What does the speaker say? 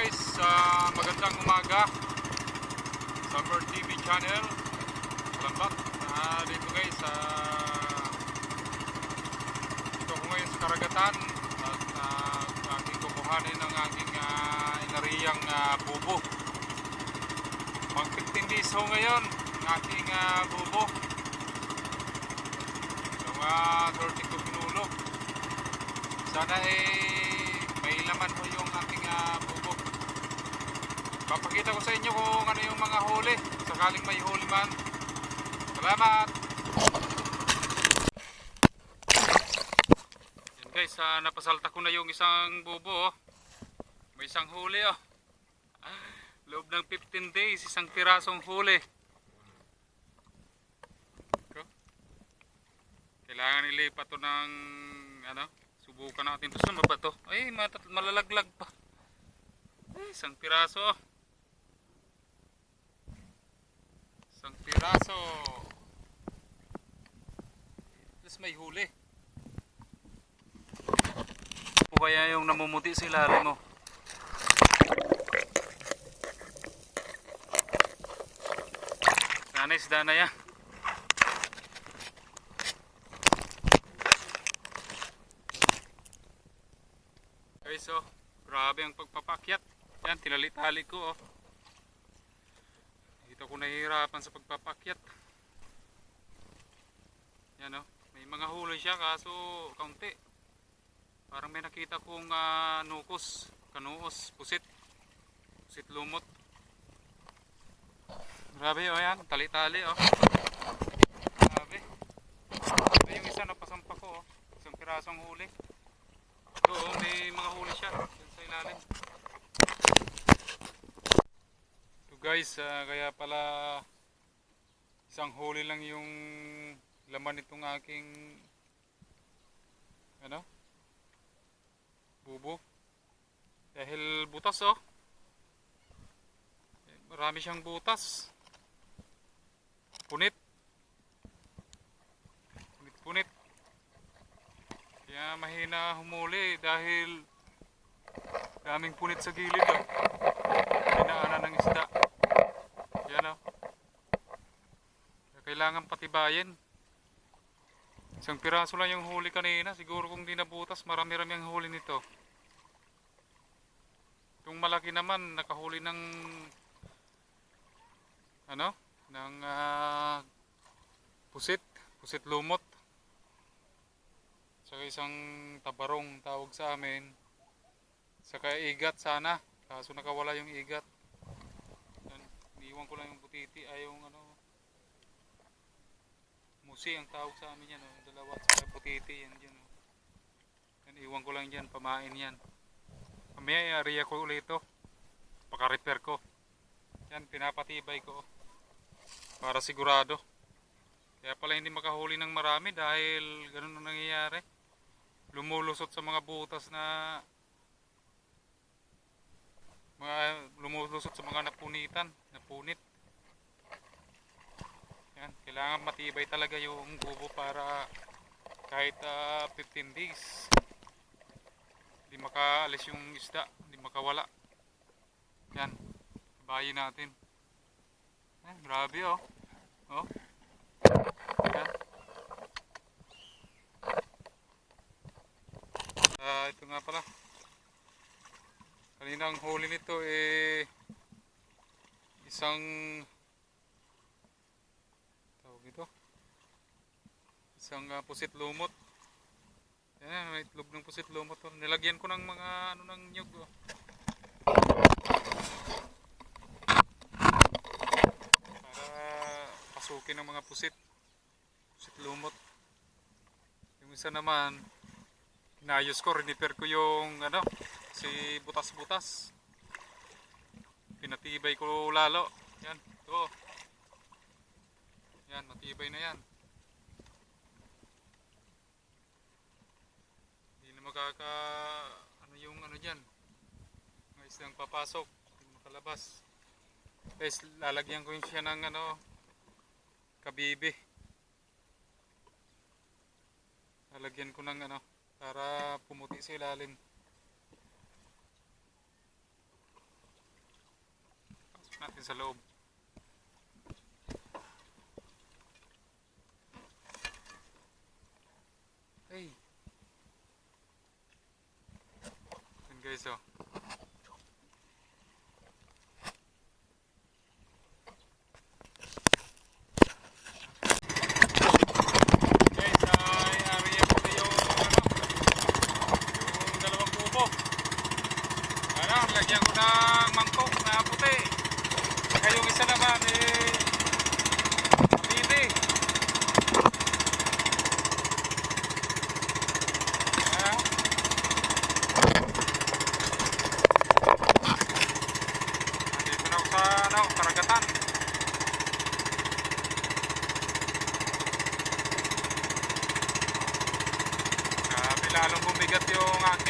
guys, ah, magandang umaga. Summer TV channel. Salamat. Ah, dito guys, ah, dito ako ngayon sa karagatan at ah, aking kukuhanin ng aking ah, inariyang ah, bubo. Mag 15 days ho ngayon ng aking ah, bubo. So, ah, 32 pinulog. Sana eh may laman ho yung ating ah, bubo. Papakita ko sa inyo kung ano yung mga huli. Sakaling may huli man. Salamat! Yan guys, ah, napasalta ko na yung isang bubo. oh. May isang huli oh. Loob ng 15 days, isang pirasong huli. Kailangan ilipat to ng ano, subukan natin to sa mabato. Ay, malalaglag pa. Ay, isang piraso. Isang piraso. Tapos may huli. O kaya yung namumuti sa ilalim mo. Sana isda na yan. Guys, oh, grabe ang pagpapakyat. Yan, tinali-tali ko, oh. Dito ko nahihirapan sa pagpapakyat. Yan, oh. May mga huli siya, kaso kaunti. Parang may nakita kong ah, nukos, kanuos, pusit. Pusit lumot. Grabe, oh, yan. Tali-tali, oh. Grabe. Ito yung isa na pasampa ko, oh. Isang pirasong huli. Ito, oh, may mga huli siya. Yan sa ilalim. Ito guys, ah, kaya pala isang huli lang yung laman nitong aking ano bubo. Dahil butas oh. Marami siyang butas. Punit. Punit punit. Kaya mahina humuli dahil daming punit sa gilid oh. Hinaanan ng isda. Yan oh. Kaya Kailangan patibayin. Isang piraso lang yung huli kanina. Siguro kung di nabutas, marami-rami ang huli nito. Itong malaki naman, nakahuli ng ano? Ng ah, pusit. Pusit lumot. Saka isang tabarong tawag sa amin. Saka igat sana. Kaso nakawala yung igat. Iniwan ko lang yung butiti. Ay yung ano. Musi ang tawag sa amin yan. Oh. Dalawa at saka butiti. Yan dyan. Oh. Yan, iwan ko lang dyan. Pamain yan. Mamaya i-area ko ulit ito. Paka-repair ko. Yan. Pinapatibay ko. oh. Para sigurado. Kaya pala hindi makahuli ng marami dahil ganun ang nangyayari. Lumulusot sa mga butas na mga lumulusot sa mga napunitan, napunit. Yan, kailangan matibay talaga yung bubo para kahit ah, 15 days hindi makaalis yung isda, hindi makawala. Yan, bayin natin. Yan, grabe oh. Oh. Yan. Ah, ito nga pala. Kanina ang huli nito eh isang tawag ito isang ah, pusit lumot. Yan may itlog ng pusit lumot oh. nilagyan ko ng mga ano ng nyug oh. para pasukin ng mga pusit. Pusit lumot. Yung isa naman inayos ko rinipair ko yung ano si butas-butas. Pinatibay ko lalo. Yan ito. Yan matibay na yan hindi na makaka ano yung ano dyan? Mga islang papasok makalabas. Guys lalagyan ko yun siya ng ano kabibi. Lalagyan ko ng ano para pumuti sa ilalim. Natin sa loob. Yan guys oh. Guys, ay area ko na yung ano, yung dalawang kubo. Ano, lagyan ko ng mangkok na puti. Saka yung isa naman eh, mabili. Ano? Nandito na ako ano, karagatan. Grabe lalong bumigat yung aking